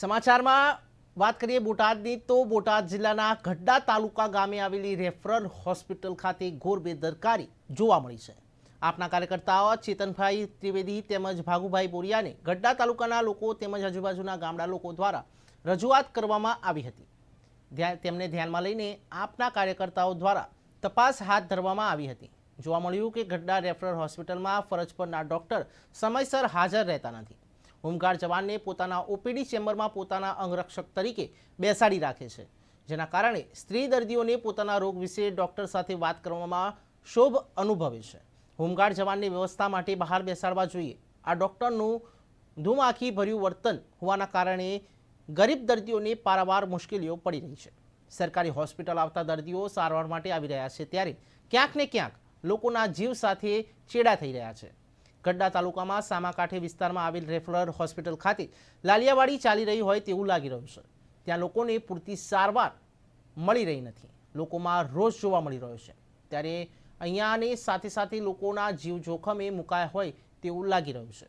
સમાચારમાં વાત કરીએ બોટાદની, તો બોટાદ જિલ્લાના ગઢડા તાલુકા ગામે આવેલી રેફરલ હોસ્પિટલ ખાતે ઘોર બેદરકારી જોવા મળી છે. આપના કાર્યકર્તાઓ ચેતનભાઈ ત્રિવેદી તેમજ ભાગુભાઈ બોરિયાને ગઢડા તાલુકાના લોકો તેમજ આજુબાજુના ગામડા લોકો દ્વારા રજૂઆત કરવામાં આવી હતી. તેમને ધ્યાનમાં લઈને આપના કાર્યકર્તાઓ દ્વારા તપાસ હાથ ધરવામાં આવી હતી. જોવા મળ્યું કે ગઢડા રેફરલ હોસ્પિટલમાં ફરજ પરના ડોક્ટર સમયસર હાજર રહેતા નથી. હોમગાર્ડ જવાનને પોતાના ઓપીડી ચેમ્બરમાં પોતાના અંગરક્ષક તરીકે બેસાડી રાખે છે. જેના કારણે સ્ત્રી દર્દીઓને પોતાના રોગ વિશે ડોક્ટર સાથે વાત કરવામાં શોભ અનુભવે છે. હોમગાર્ડ જવાનની વ્યવસ્થા માટે બહાર બેસાડવા જોઈએ. આ ડોક્ટરનું ધૂમાખી ભર્યું વર્તન હોવાના કારણે ગરીબ દર્દીઓને પારાવાર મુશ્કેલીઓ પડી રહી છે. સરકારી હોસ્પિટલ આવતા દર્દીઓ સારવાર માટે આવી રહ્યા છે ત્યારે ક્યાંક ને ક્યાંક લોકોના જીવ સાથે ચેડા થઈ રહ્યા છે. ગઢડા તાલુકામાં સામાકાંઠે વિસ્તારમાં આવેલ રેફરલ હોસ્પિટલ ખાતે લાલિયાવાડી ચાલી રહી હોય તેવું લાગી રહ્યું છે. ત્યાં લોકોને પૂરતી સારવાર મળી રહી નથી. લોકોમાં રોષ જોવા મળી રહ્યો છે. ત્યારે અહીંયાને સાથે સાથે લોકોના જીવ જોખમે મુકાયા હોય તેવું લાગી રહ્યું છે.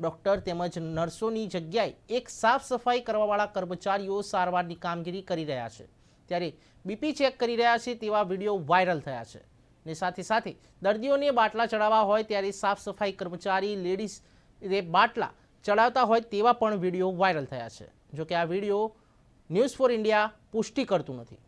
ડૉક્ટર તેમજ નર્સોની જગ્યાએ એક સાફ સફાઈ કરવાવાળા કર્મચારીઓ સારવારની કામગીરી કરી રહ્યા છે. ત્યારે બીપી ચેક કરી રહ્યા છે તેવા વીડિયો વાયરલ થયા છે. ને સાથે સાથે દર્દીઓને બાટલા ચડાવવા હોય ત્યારે સાફ સફાઈ કર્મચારી લેડીઝ એ બાટલા ચડાવતા હોય તેવા પણ વીડિયો વાયરલ થયા છે. જોકે આ વીડિયો ન્યૂઝ ફોર ઇન્ડિયા પુષ્ટિ કરતું નથી.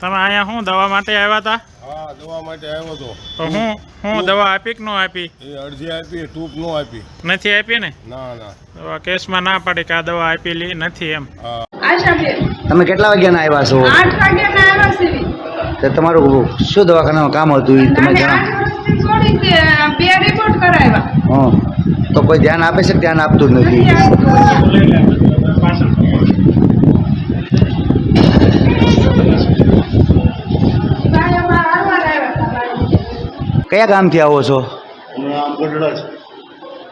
તમે અહીંયા શું દવા માટે આવ્યા હતા? હા દવા માટે આવ્યો હતો તો હું હું દવા આપી કે ન આપી? એ અરજી આપી ટૂંક નો આપી. નથી આપી ને? ના ના. દવા કેસમાં ના પાડી કે આ દવા આપેલી નથી એમ. હા. આશાબેન તમે કેટલા વાગ્યાના આવ્યા છો? 8 વાગ્યાના તો તમારું શું દવાખાનાનું કામ હતું એ તમે જણાવો. બે રિપોર્ટ કરાવ્યા. હં. તો કોઈ ધ્યાન આપે છે ધ્યાન આપતું જ નથી? કયા ગામથી આવો છો?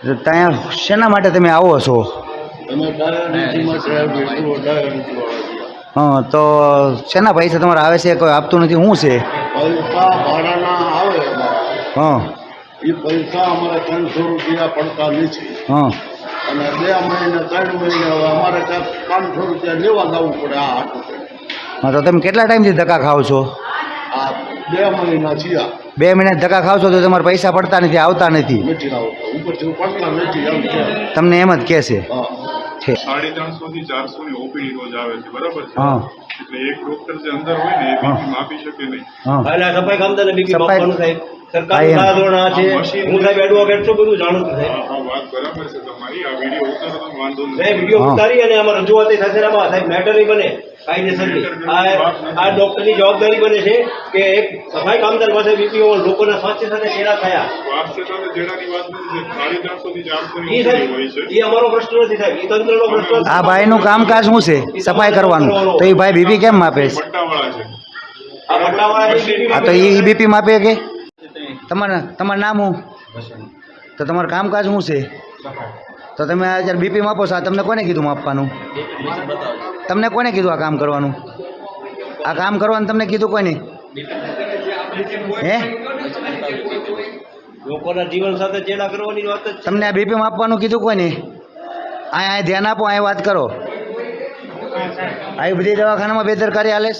તો ત્યાં શેના માટે તમે આવો છો? હં તો શેના પૈસા તમારે આવે છે? કોઈ આપતું નથી? શું છે? પૈસા ભાડાના આવે હં. એ પૈસા અમારે ત્રણસો રૂપિયા પડતા નથી. હં. અને બે મહિને ત્રણ મહિને હવે અમારે ક્યાંક પાંચસો રૂપિયા લેવા જવું પડે આ હા તો તમે કેટલા ટાઈમથી ધક્કા ખાવ છો? આ બે મહિના થયા. બે મહિના ધક્કા ખાવ છો તો તમારે પૈસા પડતા નથી આવતા નથી. નથી આવતા. ઉપરથી પડતા નથી તમને એમ જ કહે છે? હા. છે. સાડી ત્રણસો થી ચારસો ની ઓપીડી રોજ આવે છે બરાબર છે? હા. એટલે એક ડોક્ટર જે અંદર હોય ને એ બીપી માપી શકે નહીં. હા. સફાઈ કામ બીપી માપવાનું સાહેબ. સરકારનું. ધારાધોરણ આ છે. હું સાહેબ એડવોકેટ છું બધું જાણું છું સાહેબ. હા હા વાત બરાબર છે તમારી. આ વીડિયો ઉતારો તો વાંધો સાહેબ વીડિયો ઉતારી અને આમાં રજૂઆત થશે આમાં સાહેબ મેટર બને કાયદેસરની. આ આ ડોક્ટરની જવાબદારી બને છે કે એક સફાઈ કામદાર પાસે બીપી લોકોના સ્વાસ્થ્ય સાથે ચેડા થયા. એ અમારો પ્રશ્ન નથી સાહેબ. એ તંત્રનો પ્રશ્ન છે. આ ભાઈનું કામકાજ શું છે? સફાઈ કરવાનું. તો એ ભાઈ બીપી કેમ માપે છે? આ આ તો એ બીપી માપે કે? તમારા તમારું નામ હું તો તમારું કામકાજ શું છે? તો તમે અત્યારે બીપી માપો છો આ તમને કોને કીધું માપવાનું? તમને કોને કીધું આ કામ કરવાનું? આ કામ કરવાનું તમને કીધું કોને હે? લોકોના જીવન સાથે ચેડા કરવાની વાત તમને આ બીપી માપવાનું કીધું કોને અહીંયા ધ્યાન આપો અહીંયા વાત કરો. આવી બધી દવાખાનામાં બેદરકારી હાલે?